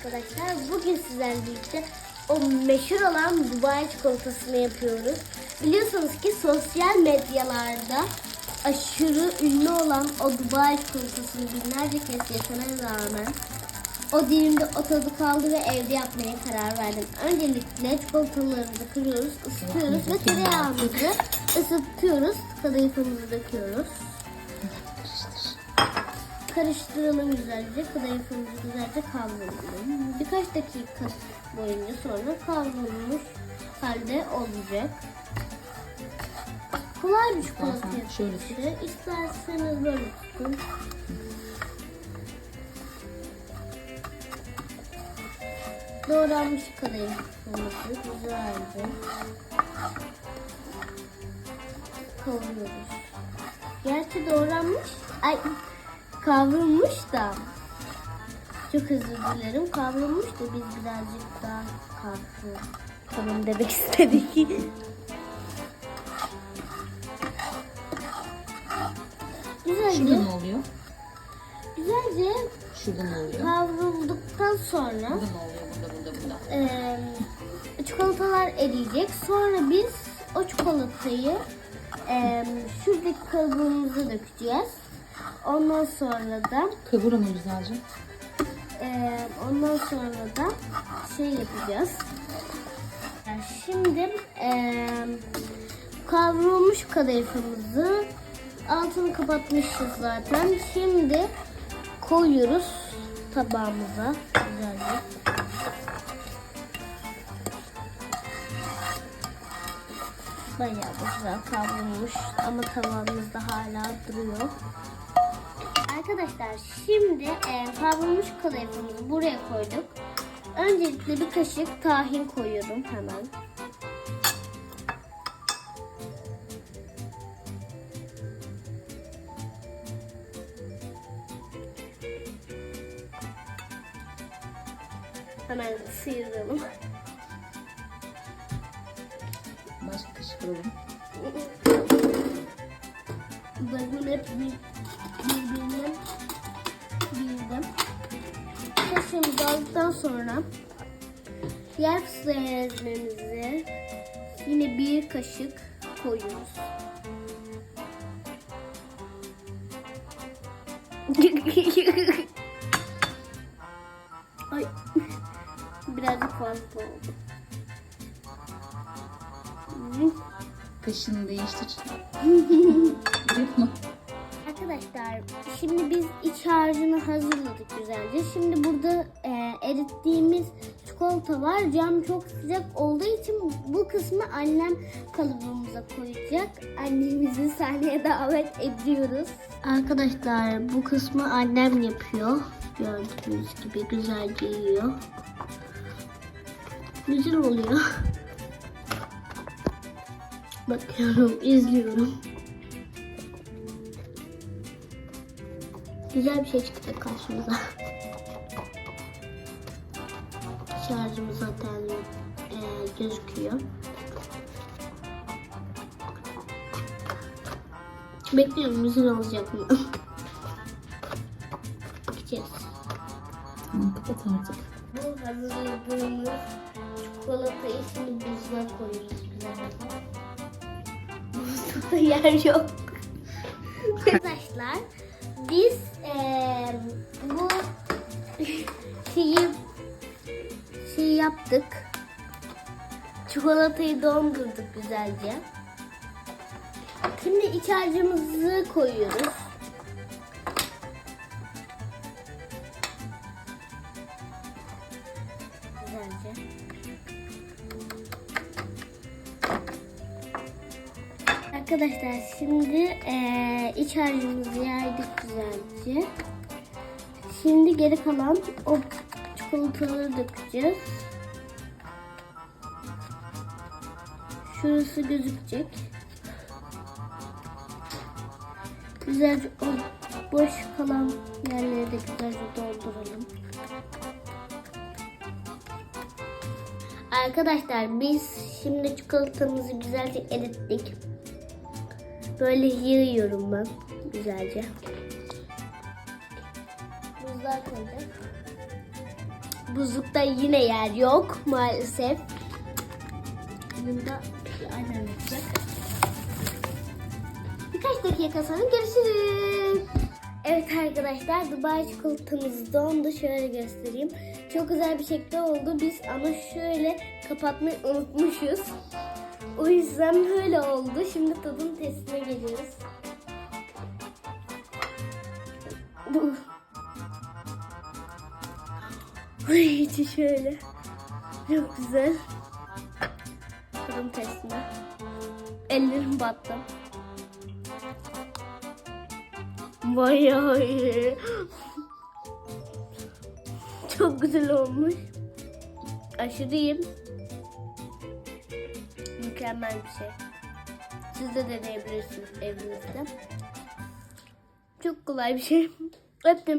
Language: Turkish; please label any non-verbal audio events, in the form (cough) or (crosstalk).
arkadaşlar. Bugün sizlerle birlikte o meşhur olan Dubai çikolatasını yapıyoruz. Biliyorsunuz ki sosyal medyalarda aşırı ünlü olan o Dubai çikolatasını binlerce kez yesene rağmen o dilimde o tadı kaldı ve evde yapmaya karar verdim. Öncelikle çikolatalarımızı kırıyoruz, ısıtıyoruz ve tereyağımızı ısıtıyoruz. Kadayıfımızı döküyoruz. Karıştıralım güzelce. Kadayıfımızı güzelce kavrulsun. Birkaç dakika boyunca sonra kavrulmuş halde olacak. Kolay bir çikolata şöyle. İsterseniz böyle tutun. Doğranmış kadayıfımızı güzelce kavuruyoruz. Gerçi doğranmış, ay kavrulmuş da. Çok özür dilerim. Kavrulmuş da biz birazcık daha kavrul. Tamam demek istedik. Şurada Güzelce, ne oluyor? güzelce Şurada ne oluyor? kavrulduktan sonra Burada ne oluyor? Burada, burada, burada. Eee, çikolatalar eriyecek. Sonra biz o çikolatayı eee şuradaki kabuğumuza dökeceğiz. Ondan sonra da Kavur ama güzelce. eee, ondan sonra da şey yapacağız. Yani Şimdi eee kavrulmuş kadayıfımızı altını kapatmışız zaten. Şimdi koyuyoruz tabağımıza güzelce. Bayağı da güzel kavrulmuş ama tavamızda hala duruyor. Arkadaşlar şimdi e, kavrulmuş kadayıfımızı buraya koyduk. Öncelikle bir kaşık tahin koyuyorum hemen. Hemen sıyıralım. Başka kaşık alalım. Bakın hep bir, birbirine girdim. Kaşığımızı aldıktan sonra diğer fıstığı yine bir kaşık koyuyoruz. Ay birazcık fazla oldu. Kaşını değiştir. (laughs) Yapma. Arkadaşlar şimdi biz iç harcını hazırladık güzelce. Şimdi burada e, erittiğimiz çikolata var. Cam çok sıcak olduğu için bu kısmı annem kalıbımıza koyacak. Annemizi sahneye davet ediyoruz. Arkadaşlar bu kısmı annem yapıyor. Gördüğünüz gibi güzelce yiyor. Güzel oluyor. (laughs) Bakıyorum, izliyorum. Güzel bir şey çıktı karşımıza. Şarjımız zaten e, gözüküyor. Bekliyorum güzel olacak mı? Bakacağız. Tamam kapat artık. Bu hazırladığımız çikolatayı şimdi buzluğa koyuyoruz güzelce. (laughs) Yer yok. Arkadaşlar biz eee, bu şeyi şey yaptık. Çikolatayı dondurduk güzelce. Şimdi iç harcımızı koyuyoruz. Güzelce. Arkadaşlar şimdi eee iç harcımızı yaydık güzelce. Şimdi geri kalan o çikolataları dökeceğiz. Şurası gözükecek. Güzelce o boş kalan yerleri de güzelce dolduralım. Arkadaşlar biz şimdi çikolatamızı güzelce erittik. Böyle yığıyorum ben güzelce. Buzlar koyduk. Buzlukta yine yer yok maalesef. Bunda annem yapacak. Birkaç dakika sonra görüşürüz. Evet arkadaşlar Dubai çikolatamız dondu. Şöyle göstereyim. Çok güzel bir şekilde oldu. Biz ama şöyle kapatmayı unutmuşuz. O yüzden böyle oldu. Şimdi tadım testine geliyoruz. Ay içi şöyle. Çok güzel. Tadım testine. Ellerim battı. Bayağı iyi. Çok güzel olmuş. Aşırı iyi. Mükemmel bir şey. Siz de deneyebilirsiniz evinizde. Çok kolay bir şey. (laughs) Öptüm.